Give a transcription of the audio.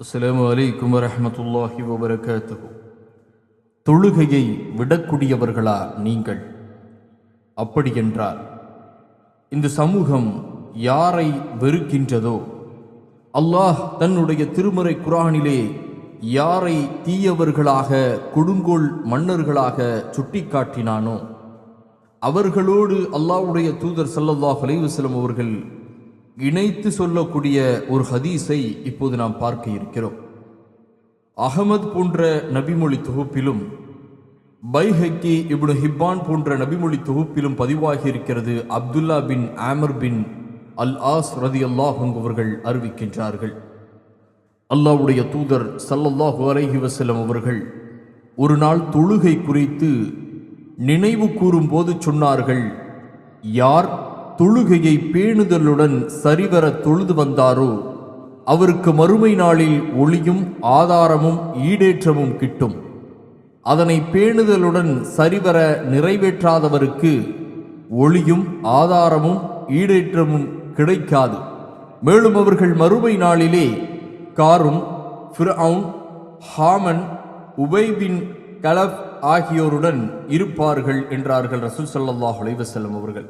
அஸ்லாம் வலைக்கும் வரமத்துல்லாஹி வபரகாத்து தொழுகையை விடக்கூடியவர்களா நீங்கள். அப்படியென்றால் இந்த சமூகம் யாரை வெறுக்கின்றதோ அல்லாஹ் தன்னுடைய திருமறை குரானிலே யாரை தீயவர்களாக கொடுங்கோல் மன்னர்களாக சுட்டிக்காட்டினானோ அவர்களோடு அல்லாஹ்வுடைய தூதர் சல்லல்லாஹ் அலைவசலம் அவர்கள் இணைத்து சொல்லக்கூடிய ஒரு ஹதீஸை இப்போது நாம் பார்க்க இருக்கிறோம். அகமது போன்ற நபிமொழி தொகுப்பிலும் பைஹக்கி இப்னு ஹிப்பான் போன்ற நபிமொழி தொகுப்பிலும் பதிவாகி இருக்கிறது Abdullah bin Amr bin al As ரதி அவர்கள் அறிவிக்கின்றார்கள். அல்லாவுடைய தூதர் சல்லல்லாஹு அலஹி வசலம் அவர்கள் ஒரு நாள் தொழுகை குறித்து நினைவு கூறும்போது சொன்னார்கள் யார் தொழுகையை பேணுதலுடன் சரிவர தொழுது வந்தாரோ அவருக்கு மறுமை நாளில் ஒளியும் ஆதாரமும் ஈடேற்றமும் கிட்டும். அதனை பேணுதலுடன் சரிவர நிறைவேற்றாதவருக்கு ஒளியும் ஆதாரமும் ஈடேற்றமும் கிடைக்காது. மேலும் அவர்கள் மறுமை நாளிலே காரும் ஃபிர்அவுன் ஹாமன் உபைபின் கலப் ஆகியோருடன் இருப்பார்கள் என்றார்கள் ரசூல் சல்லாஹ் அலைவசல்லம் அவர்கள்.